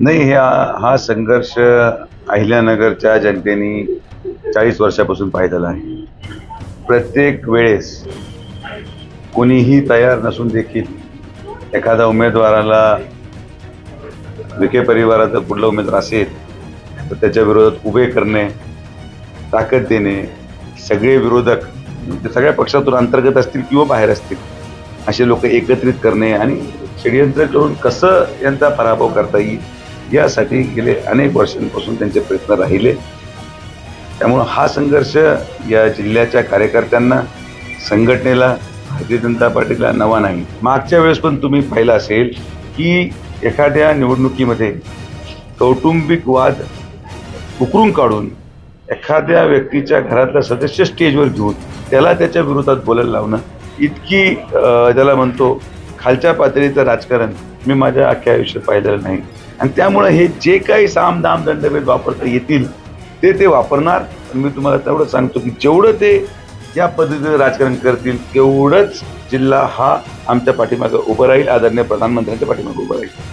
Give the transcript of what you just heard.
नाही ह्या हा संघर्ष अहिल्यानगरच्या जनतेने चाळीस वर्षापासून पाहिलेला आहे. प्रत्येक वेळेस कोणीही तयार नसून देखील एखाद्या उमेदवाराला विखे परिवाराचा कुठला उमेदवार असेल तर त्याच्या विरोधात उभे करणे ताकद देणे सगळे विरोधक म्हणजे सगळ्या पक्षातून अंतर्गत असतील किंवा बाहेर असतील असे लोक एकत्रित करणे आणि षडयंत्र करून कसं यांचा पराभव करता येईल यासाठी गेले अनेक वर्षांपासून त्यांचे प्रयत्न राहिले. त्यामुळं हा संघर्ष या जिल्ह्याच्या कार्यकर्त्यांना संघटनेला भारतीय जनता पार्टीला नवा नाही. मागच्या वेळेस पण तुम्ही पाहिलं असेल की एखाद्या निवडणुकीमध्ये कौटुंबिक वाद उकरून काढून एखाद्या व्यक्तीच्या घरातला सदस्य स्टेजवर घेऊन त्याला त्याच्या विरोधात बोलायला लावणं इतकी ज्याला त्याला म्हणतो खालच्या पातळीचं राजकारण मी माझ्या अख्ख्या आयुष्यात पाहिलेलं नाही. आणि त्यामुळं हे जे काही साम दाम दंडभेद वापरता येतील ते ते वापरणार. मी तुम्हाला तेवढं सांगतो की जेवढं ते या पद्धतीचं राजकारण करतील तेवढंच जिल्हा हा आमच्या पाठीमागं उभं राहील. आदरणीय प्रधानमंत्र्यांच्या पाठीमागं उभं राहील.